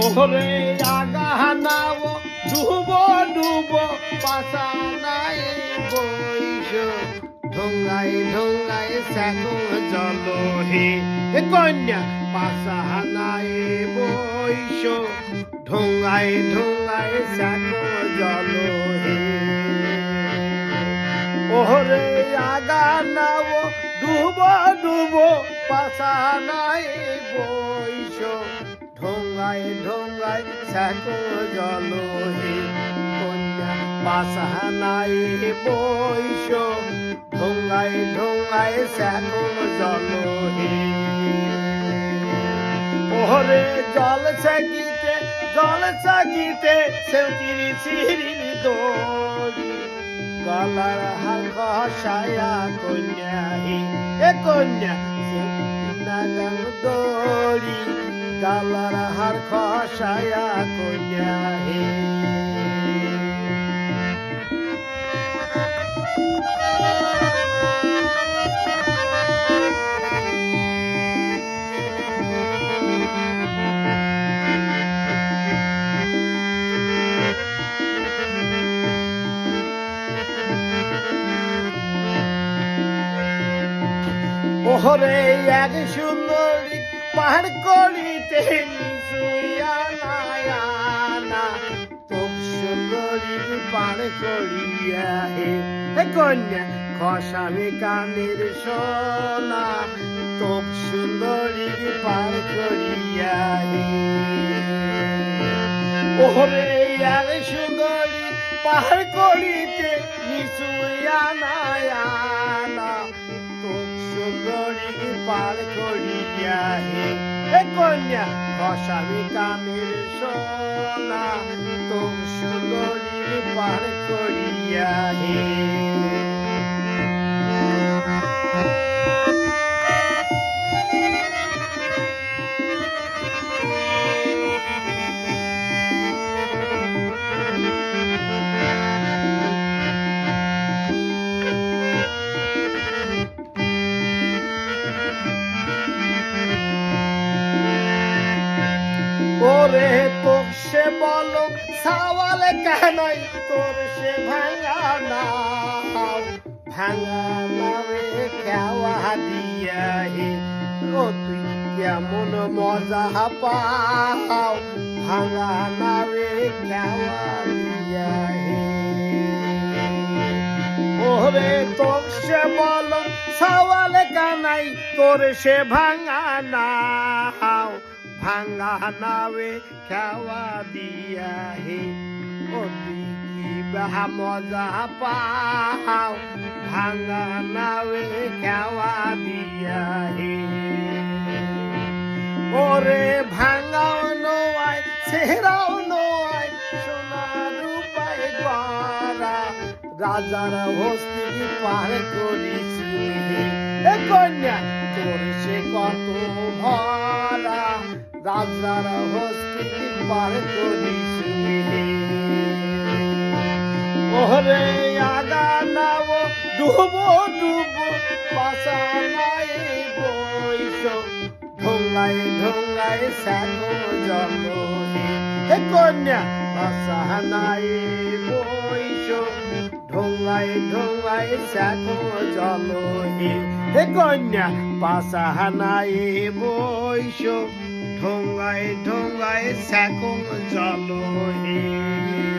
ওহরে আগাহানাও ডুবো ডুবো পাশানাই বইস ঢোঙ্গাই ঢোঙ্গাই সাগো জল হে এ কন্যা পাশানাই বইস ঢোঙ্গাই ঢোঙ্গাই সাগো জল হে ওহরে আগা নাও, ডুবো ডুবো পাশানাই বইস ঢোঙ্গাই ঢোঙ্গাই সাকো জল হে কন্যা পাশানাই বইস ঢোঙ্গাই ঢোঙ্গাই সাকো জল হে ওহরে জল সাগিতে জল সাগিতে সেউকিরি সিরি দোড়ি গলার হাল কষায়া কন্যা হে এ কন্যা নাগাল দড়ি গলার হার খসায়া কন্যা হে। ওহরে এক সুন্দরী কলিতে নিশুইয়া নায়ানা, তোপ সুন্দরী পাহাড় করিয়া হে। হে কন্যা খসামি কানের সোনা, তোপ সুন্দরী পার করিয়া হে। ওহরে এক সুন্দরী পাহাড় করিতে নিশুইয়া নায়ানা সুন্দরী পার করিয়া হে। কন্যা খসামি কানের সোনা তোম সুন্দরী পার করিয়া হে। ওরে তোর সে বলো সাওয়াল কেনই তোর সে ভাঙা না ভাঙা নামে কেওয়া দিয়া হে ও তুই কেমন মজা পাও। ভাঙা নামে কেওয়া দিয়া হে ওরে তোর সে বল সওয়াল কানাই তোর সে ভাঙা নাও ভাঙা নাবে খাওয়া দিয়া হে ও কি বাহা মজা পাও ভাঙা নাবে খাওয়া দিয়া হে ওরে ভাঙাও নোয়ায় সেরাও নোয়ায় সোনা রূপায় গড়া রাজার হস্তি পার করিস কন্যা রাজার হস্তি পার করিস ওরে আগা নাও, ডুবো ডুবো পাশা নাই বইস ঢোঙ্গাই ঢোঙ্গাই সাগো জল হে কন্যা পাশা নাই বইস ঢোঙ্গাই ঢোঙ্গাই সাগো জল হে কন্যা পাশা নাই বইস ঢোঙ্গায় ঢোঙ্গায় স্যাকুম জল হে